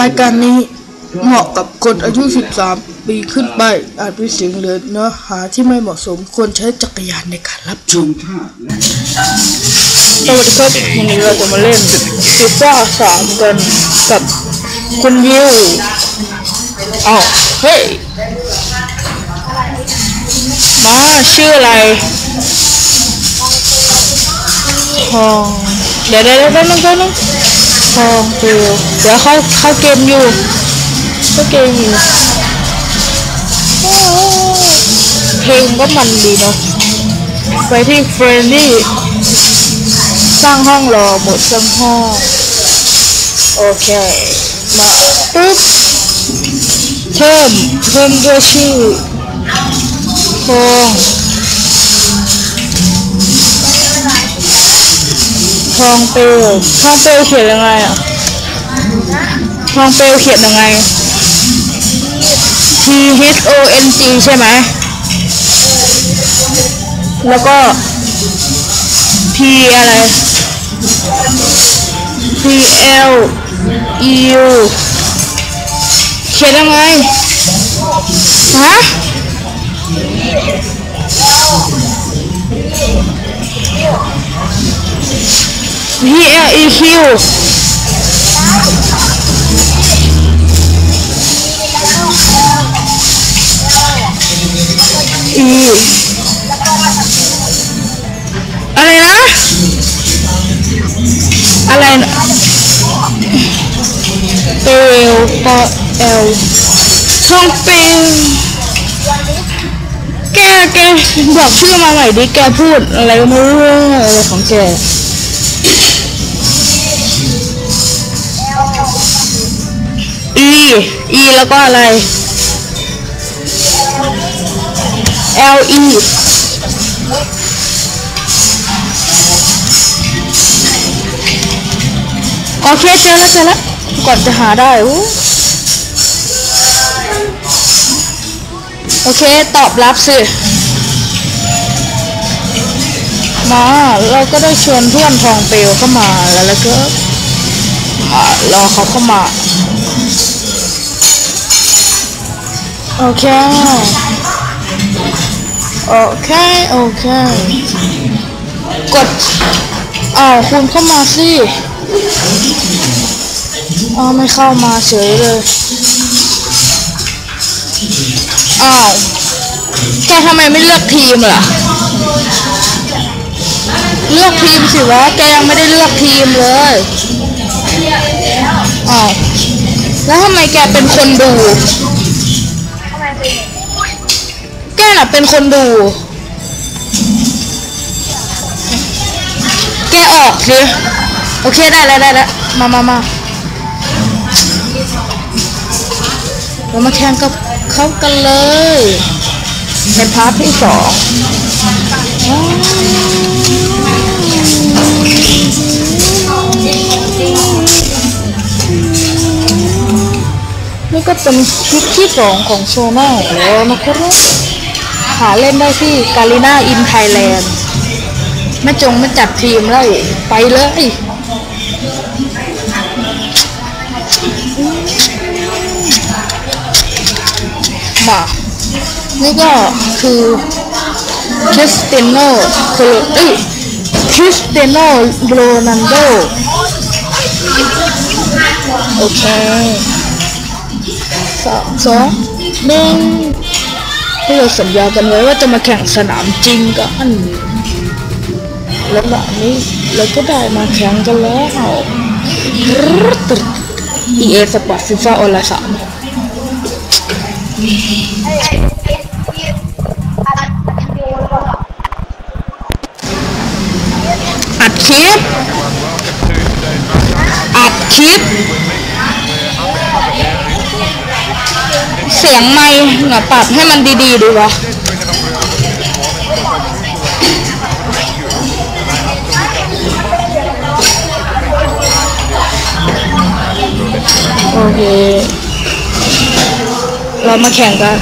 รายการนี้เหมาะกับคนอายุ 13 ปีขึ้นไป อาจมีเสียงหรือเนื้อหาที่ไม่เหมาะสมควรใช้จักรยานในการรับชมสวัสดีครับวันนี้เราจะมาเล่นฟีฟ่าสามกันกับคุณยิวอ้าวเฮ้ยมาชื่ออะไรทองเดี๋ยวเดี๋ยวเดี๋ยวนึงเดี๋ยวนึง ทองฟิวเดี๋ยวเข้าเข้าเกมอยู่เข้าเกมอยู่เพลงก็มันดีเนาะไปที่เฟรนลี่สร้างห้องรอหมดสร้างห้องโอเค มาปุ๊บเพิ่มเพิ่มด้วยชื่อโคง องเปลวทองเปลวเขียนยังไงอะทองเปลวเขียนยังไง T H O N G ใช่ไหม แล้วก็ P อะไร P L E U เขียนยังไง ฮะ P L E Q อีอะไรนะ อะไรนะเปลปอเอลทองเปลวแกแกบอกชื่อมาใหม่ดิแกพูดอะไรก็ไม่รู้อะไรของแก E E แล้วก็อะไร L E โอเคเจอแล้วเจอแล้วก่อนจะหาได้อู้โอเค ตอบรับสิ มา เราก็ได้ชวนเพื่อนทองเปลวเข้ามาแล้วแล้วก็รอเขาเข้ามา โอเค โอเค โอเค กดอ้าวคุณเข้ามาสิอ้าวไม่เข้ามาเฉยเลย อ้าวแกทำไมไม่เลือกทีมล่ะ เลือกทีมสิวะ แกยังไม่ได้เลือกทีมเลย อ้าว แล้วทำไมแกเป็นคนดู แกน่ะเป็นคนดู แกออกสิโอเคได้แล้วได้แล้วมามามาเรามาแข่งกับเขากันเลยในพาร์ทที่สองว้าวนี่ก็เป็นคลิปที่สองของโชว์แม่แล้วนะครับ หาเล่นได้ที่กาลิน่าอินไทยแลนด์ไม่จงม่จัดทีมแล้วไปเลยมานี่ก็คือคริสเตียโนคือเอ้ยคริสเตียโนโรนัลโด โอเคสามสองหนึ่ง ที่เราสัญญากันไว้ว่าจะมาแข่งสนามจริงกันแล้วแบบนี้เราก็ได้มาแข่งกันแล้ว EA Sport FIFA ออนไลน์สามอัดคลิป อัดคลิป เสียงไม่หน่ะปรับให้มันดีๆดีวะโอเค เรามาแข่งกัน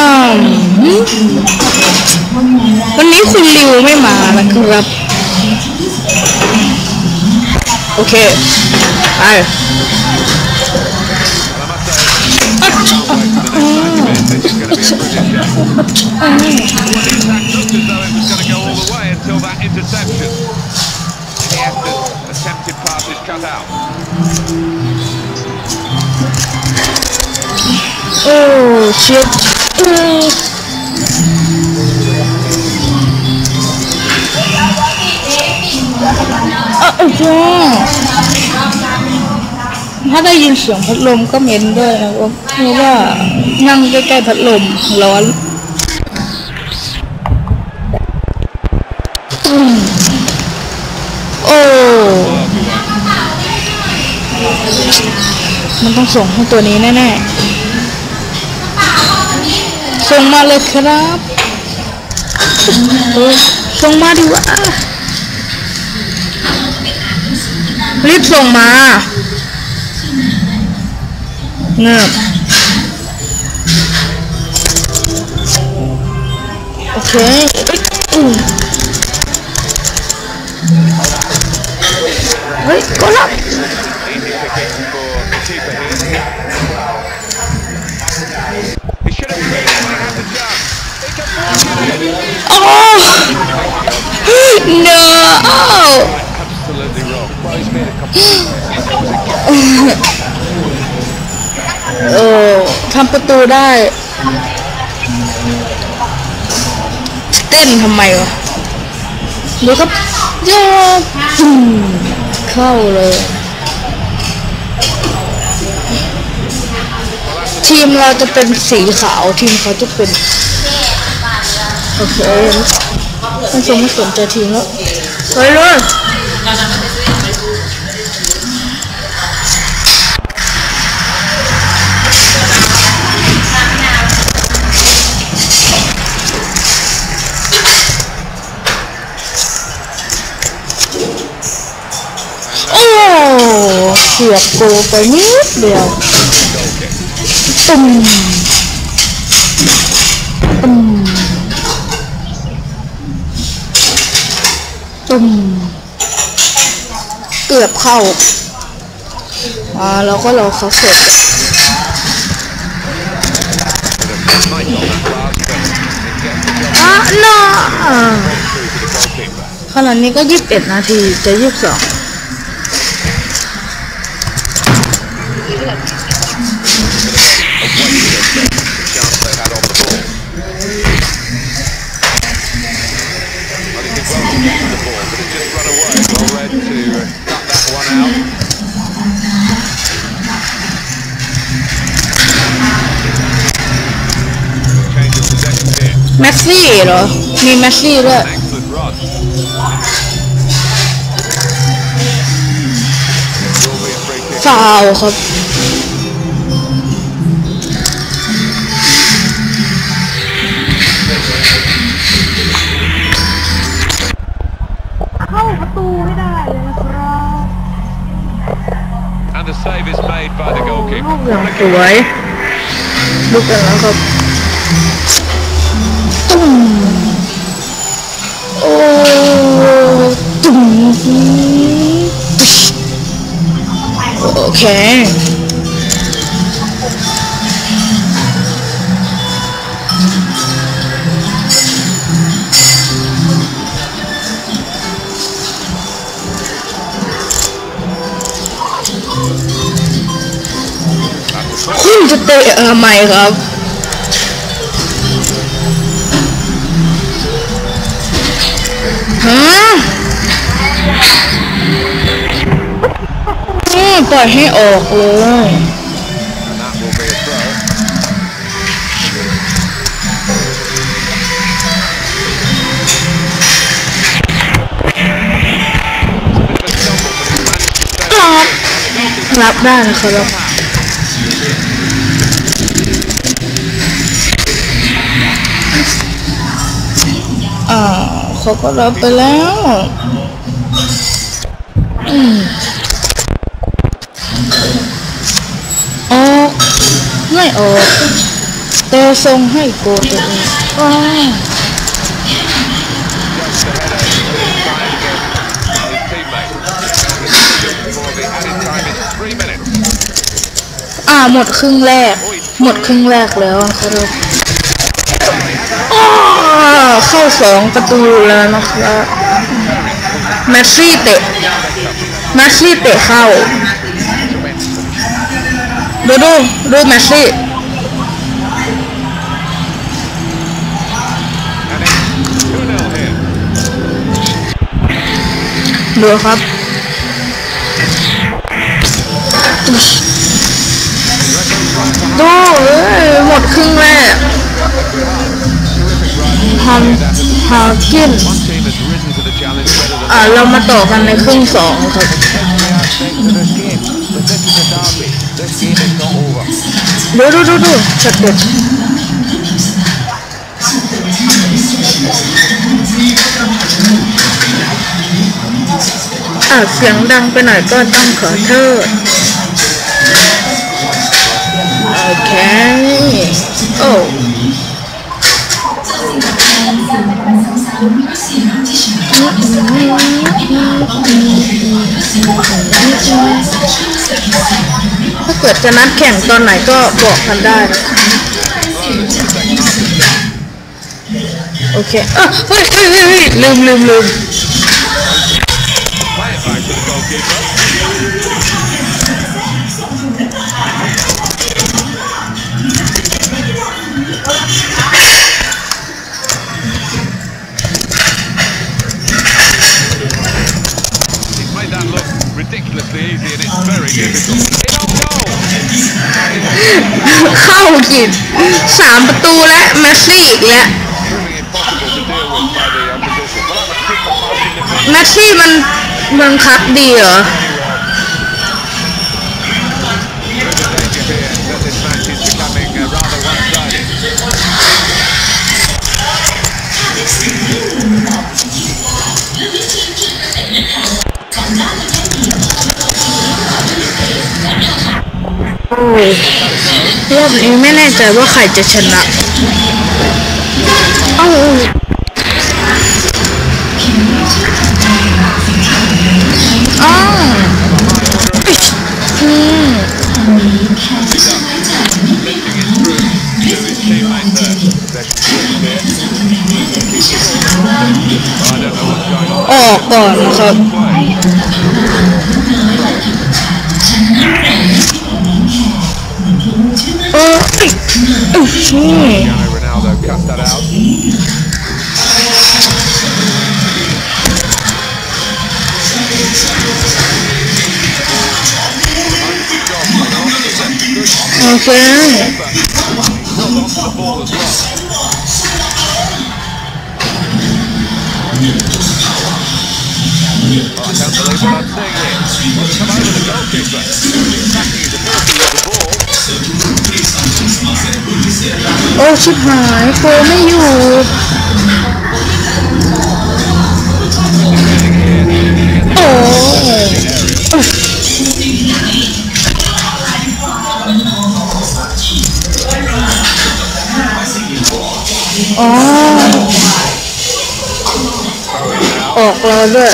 อืมวันนี้คุณริวไม่มานะครับ โอเค ไป Until that interception. Iniesta's attempted pass is cut out. โอ้เชีย ถ้าได้ยินเสียงพัดลมก็เม้นด้วยนะครับเพราะว่านั่งใกล้ๆพัดลมร้อนอโอ้มันต้องส่งให้ตัวนี้แน่ๆ ส่งมาเลยครับส่งมาดีวะรีบส่งมา ngợp ok. Ấy có lắm. Oh! No! ทำประตูได้ เต้นทำไมวะดูครับโยกอืมเข้าเลย ทีมเราจะเป็นสีขาว ทีมเขาจะเป็น โอเคไม่สนไม่สนใจทีมแล้ว ไปเลย เสียบโกไปนิดเดียวตุ่มตุ่มตุ่มเกือบเข้าอ่าแล้วก็รอเขาเสร็จอะน่า through to the goalkeeper. ขนาดนี้ก็ยี่สิบเอ็ดนาทีจะยี่สิบสอง to uh, cut that one out. Change of possession here. The save is made by the ลู goalkeeper. กอย่างสวย จะเตะทำไมครับ ฮะปล่อยให้ออกเลยรับได้นะครับ เขาก็รับไปแล้วออกไม่ออกเต่ทรงให้โกตัวเองอ่าหมดครึ่งแรก หมดครึ่งแรกแล้วครับ เข้าสองประตูแล้วนะครับแมสซี่เตะแมสซี่เตะเข้า ดูดูดูแมสซี่ดูครับดูเอ้ยหมดครึ่งแรก ฮันฮากิน One team has risen to the challenge better than อ่าเรามาต่อกันในครึ่งสองครับดูดูดูดูช็อตเด็ดอ่าเสียงดังไปหน่อยก็ต้องขอโทษโอเค โอ้ ถ้าเกิดจะนัดแข่งตอนไหนก็บอกกันได้นะโอเคเฮ้ยเฮ้ยเฮ้ยลืมลืมลืม เข้ากินสามประตูและเมสซี่อีกแล้วเมสซี่มันบังคับดีเหรออ รอบนี้ไม่แน่ใจว่าใครจะชนะเอ้าอ้าอืมออกก่อนนะครับ here. Ronaldo cut that out. Okay. I can't believe what I'm here. The goalkeeper. Attacking is a ball. โอ้ชิบหายโกไม่อยู่โอ้อ๋อออกแล้วด้วย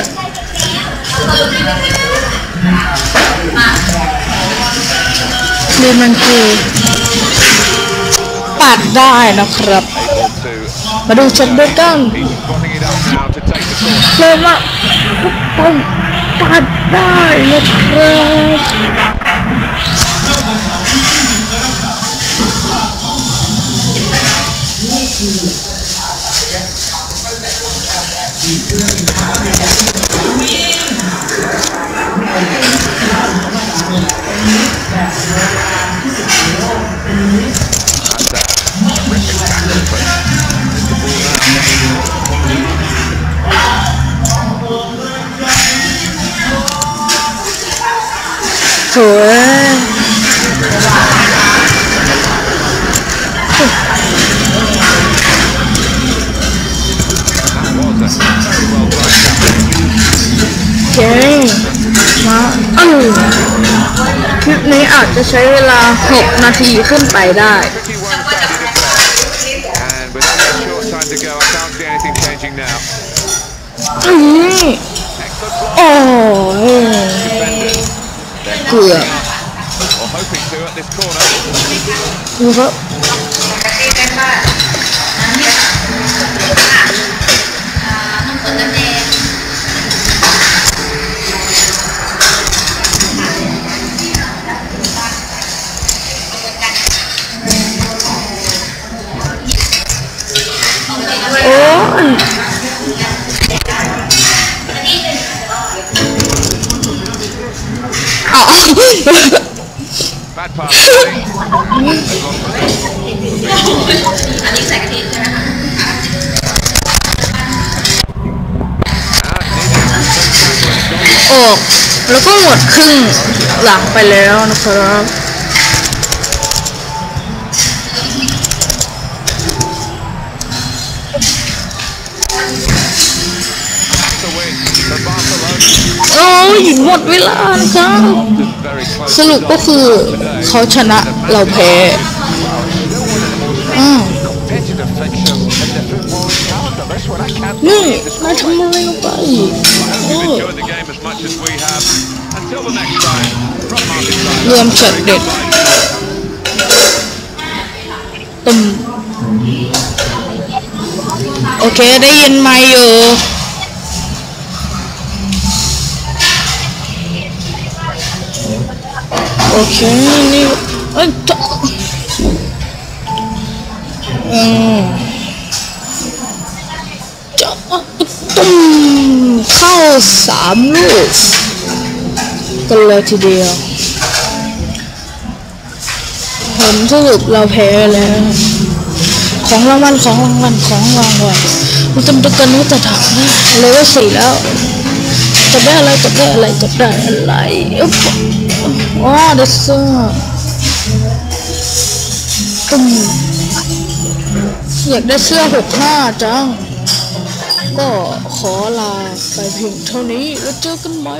เรียนมันคือัดได้นะครับ มาดูเช็ดเบอร์กันเลยว่ะปุ้มตัดได้นะครับอ คลิปนี้อาจจะใช้เวลา 6 นาทีขึ้นไปได้ Pretty one-sided affair. And with only a short time to go, I can't see anything changing now. อืม Excellent block. โอ้ย Defenders. They're เกือบ marking or hoping to at this corner. ดูครับโออกแล้วก็หมดครึ่งหลังไปแล้วนะครับโอ้ยหมดเวลาครับ สรุปก็คือเขาชนะเราแพ้อ้าวนี่มาทำอะไรลงไปรวมจัดเด็ดตุ่มโอเคได้ยินไหมอยู่ เคนี่เอ้ยอืมจะตุ้มเข้าสามลูกกันเลยทีเดียว ผมสรุปเราแพ้แล้ว ของรางวัลของรางวัลของรางวัลเราจำตัวกันว่าจะถามได้เลยว่าสี่แล้วจะได้อะไรจะได้อะไรจะได้อะไร อุ๊บว้เดซ่าตึมอยากได้เสื้อหกห้าจัง ก็ขอลาไปเพียงเท่านี้แล้วเจอกันใหม่